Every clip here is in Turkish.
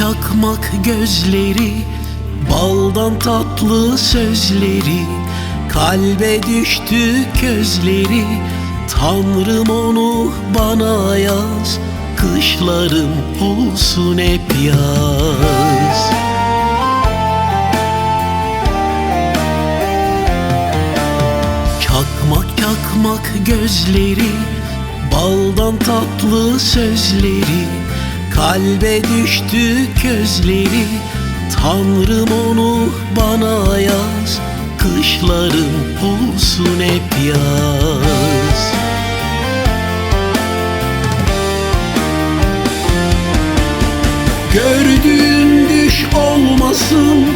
çakmak gözleri Baldan tatlı sözleri Kalbe düştü közleri Tanrım onu bana yaz Kışlarım olsun hep yaz. Çakmak çakmak gözleri Baldan tatlı sözleri Kalbe düştü közleri Tanrım onu bana yaz. Kışlarım olsun hep yaz. Gördüğün düş olmasın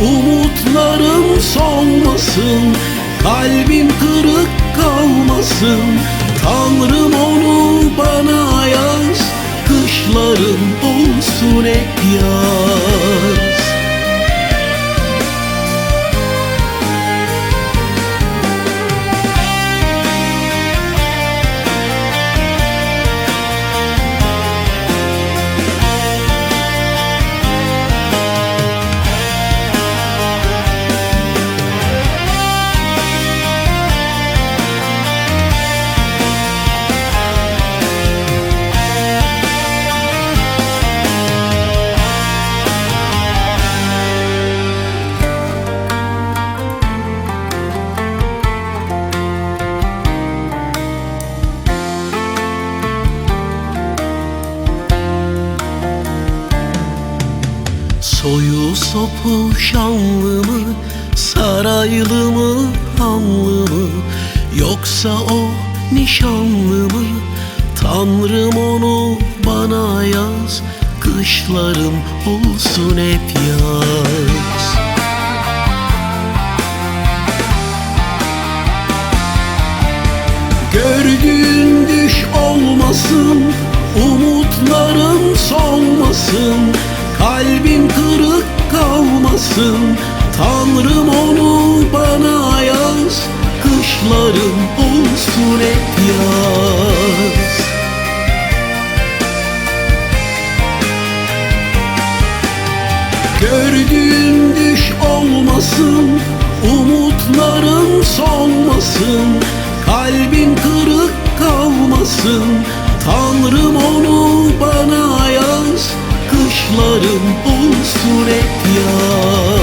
Umutlarım solmasın Kalbim kırık kalmasın Tanrım onu bana Kışlarım olsun hep yaz Soyu sopu şanlı mı Saraylı mı hanlı mı? Yoksa o nişanlı mı? Tanrım onu bana yaz Kışlarım olsun hep yaz. Gördüğün düş olmasın Umutlarım solmasın. Kalbim kırık kalmasın Tanrım onu bana yaz Kışlarım olsun hep yaz. Gördüğün düş olmasın Umutların solmasın Kalbin kırık kalmasın Tanrım onu bana yaz Kışlarım olsun hep yaz